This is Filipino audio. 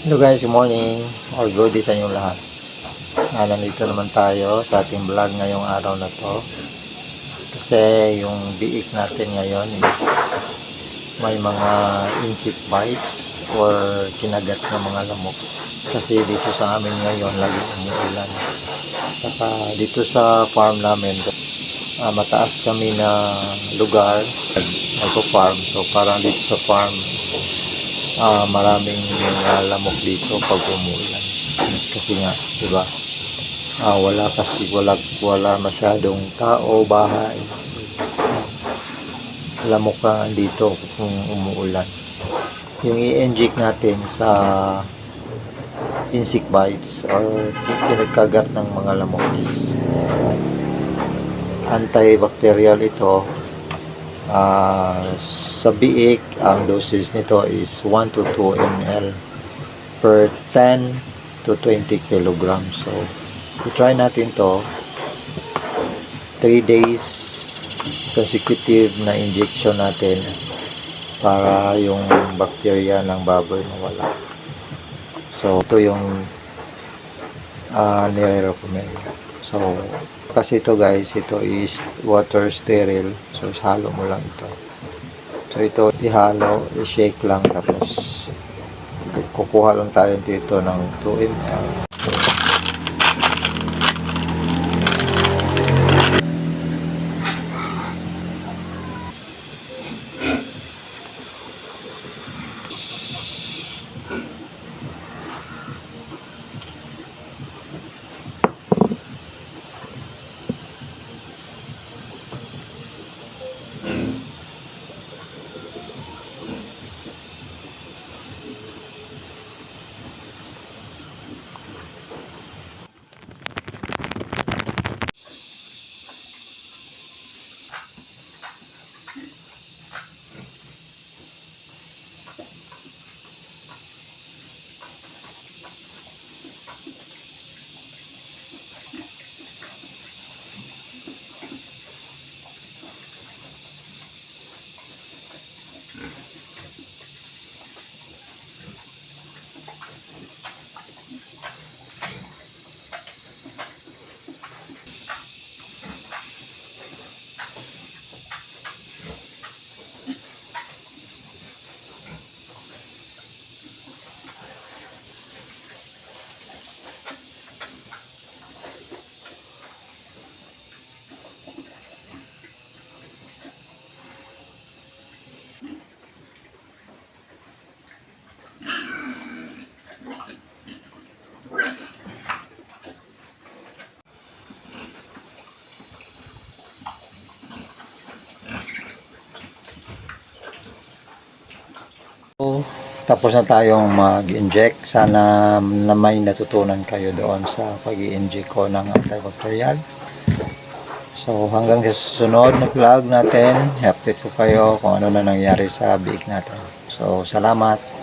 Hello guys, good morning or good day sa inyong lahat. Ah, nandito naman tayo sa ating vlog ngayong araw na to. Kasi yung biik natin ngayon is may mga insect bites or kinagat na mga lamok. Kasi dito sa amin ngayon lagi umuulan. Saka dito sa farm namin, ah, mataas kami na lugar nagpo-farm. So parang dito sa farm, ah maraming uh, lamok dito pag umuulan. Kasi nga, di ba? Ah, wala kasi wala wala masyadong tao, bahay. Lamok ka dito kung umuulan. Yung i-inject natin sa insect bites or pinagkagat ng mga lamok is antibacterial ito Ah, sa biik, ang dosage nito is 1 to 2 ml per 10 to 20 kilograms. So, i-try natin to 3 days consecutive na injection natin para yung bacteria ng baboy mawala. So, ito yung uh, nire-recommend. So, kasi ito guys, ito is water sterile. So, halo mo lang ito. So, ito ihalo, i-shake lang tapos kukuha lang tayo dito ng 2 ml. So, tapos na tayong mag-inject. Sana na may natutunan kayo doon sa pag inject ko ng antibacterial. So, hanggang sa susunod na vlog natin, update ko kayo kung ano na nangyari sa biik natin. So, salamat.